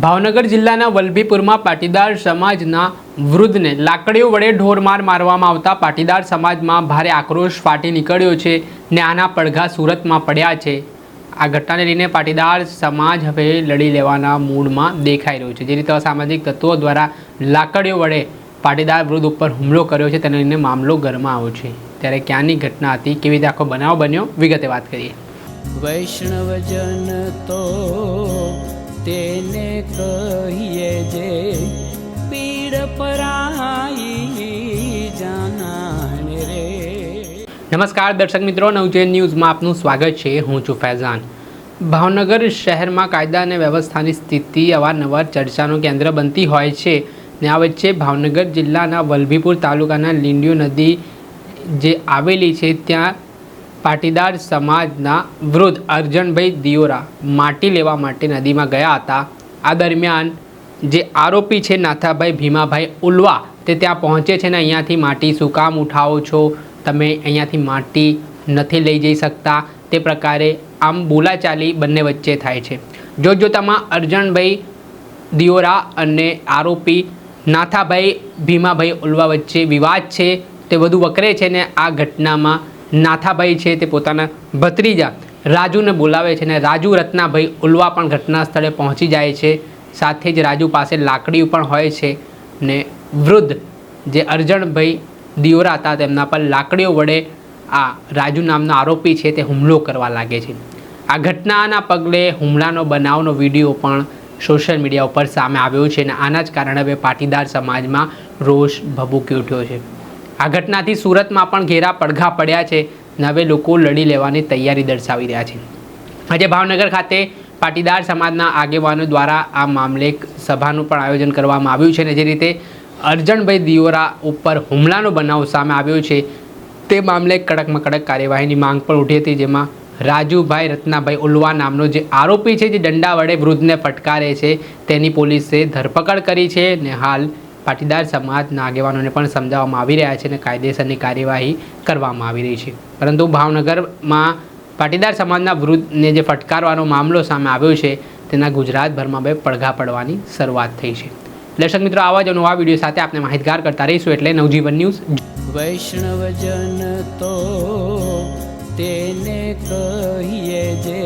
ભાવનગર જિલ્લાના વલભીપુરમાં પાટીદાર સમાજના વૃદ્ધને લાકડીઓ વડે ઢોરમાર મારવામાં આવતા પાટીદાર સમાજમાં ભારે આક્રોશ ફાટી નીકળ્યો છે ને આના પડઘા સુરતમાં પડ્યા છે. આ ઘટનાને લઈને પાટીદાર સમાજ હવે લડી લેવાના મૂડમાં દેખાઈ રહ્યો છે. જે રીતે અસામાજિક તત્વો દ્વારા લાકડીઓ વડે પાટીદાર વૃદ્ધ ઉપર હુમલો કર્યો છે, તેને લઈને મામલો ગરમાયો છે. ત્યારે ક્યાંની ઘટના હતી, કેવી રીતે આખો બનાવ બન્યો, વિગતે વાત કરીએ. વૈષ્ણવજન તો તેને કહીએ જે પીડ પરાઈ જાનાને રે. નમસ્કાર દર્શક મિત્રો નવજેન ન્યૂઝમાં આપનું સ્વાગત છે. હું છું ફૈઝાન. ભાવનગર શહેરમાં કાયદા અને વ્યવસ્થાની સ્થિતિ અવારનવાર ચર્ચાનું કેન્દ્ર બનતી હોય છે ને આ વચ્ચે ભાવનગર જિલ્લાના વલભીપુર તાલુકાના લીંડિયો નદી જે આવેલી છે, ત્યાં પાટીદાર સમાજના વૃદ્ધ અર્જનભાઈ દિયોરા માટી લેવા માટે નદીમાં ગયા હતા. આ દરમિયાન જે આરોપી છે નાથાભાઈ ભીમાભાઈ ઉલવા તે ત્યાં પહોંચે છે ને અહીંયાથી માટી શું કામ ઉઠાવો છો? તમે અહીંયાથી માટી નથી લઈ જઈ શકતા. તે પ્રકારે આમ બોલાચાલી બંને વચ્ચે થાય છે. જોતજોતામાં અર્જનભાઈ દિયોરા અને આરોપી નાથાભાઈ ભીમાભાઈ ઉલવા વચ્ચે વિવાદ છે. તે વધુ વકરે છે ને આ ઘટનામાં નાથાભાઈ છે તે પોતાના ભત્રીજા રાજુને બોલાવે છે ને રાજુ રત્નાભાઈ ઉલવા પણ ઘટના સ્થળે પહોંચી જાય છે. સાથે જ રાજુ પાસે લાકડીઓ પણ હોય છે ને વૃદ્ધ જે અર્જણભાઈ દિયોરા હતા તેમના પર લાકડીઓ વડે આ રાજુ નામનો આરોપી છે તે હુમલો કરવા લાગે છે. આ ઘટનાના પગલે હુમલાનો બનાવનો વીડિયો પણ સોશિયલ મીડિયા ઉપર સામે આવ્યો છે અને આના જ કારણે હવે પાટીદાર સમાજમાં રોષ ભભૂકી ઉઠ્યો છે. આ ઘટનાથી સુરતમાં પણ ઘેરા પડઘા પડ્યા છે અને હવે લોકો લડી લેવાની તૈયારી દર્શાવી રહ્યા છે. આજે ભાવનગર ખાતે પાટીદાર સમાજના આગેવાનો દ્વારા આ મામલે સભાનું પણ આયોજન કરવામાં આવ્યું છે અને જે રીતે અર્જણભાઈ દિયોરા ઉપર હુમલાનો બનાવ સામે આવ્યો છે તે મામલે કડકમાં કડક કાર્યવાહીની માંગ પણ ઉઠી હતી, જેમાં રાજુભાઈ રત્નાભાઈ ઉલવા નામનો જે આરોપી છે, જે દંડા વડે વૃદ્ધને ફટકારે છે, તેની પોલીસે ધરપકડ કરી છે ને હાલ પાટીદાર સમાજના આગેવાનોને પણ સમજાવવામાં આવી રહ્યા છે અને કાયદેસરની કાર્યવાહી કરવામાં આવી રહી છે. પરંતુ ભાવનગરમાં પાટીદાર સમાજના વૃદ્ધને જે ફટકારવાનો મામલો સામે આવ્યો છે, તેના ગુજરાતભરમાં બે પડઘા પડવાની શરૂઆત થઈ છે. દર્શક મિત્રો, આવા જ નવા વીડિયો સાથે આપણે માહિતગાર કરતા રહીશું એટલે નવજીવન ન્યૂઝ વૈષ્ણવજન તો તેને કહીએ જે